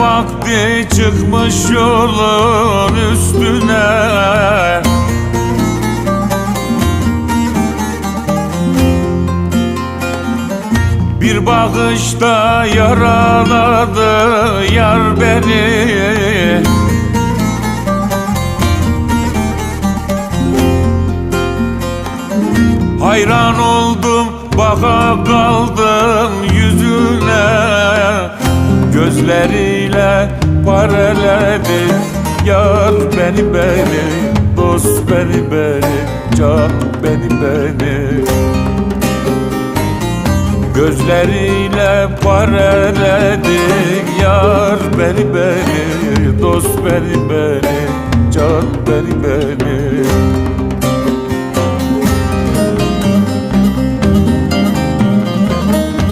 vakti çıkmış yolun üstüne. Bir bakışta yaraladı yar beni. Hayran oldum baka kaldım Gözleriyle paraledi Yar beni beni Dost beni beni Can beni beni. Gözleriyle paraledi Yar beni beni Dost beni beni Can beni beni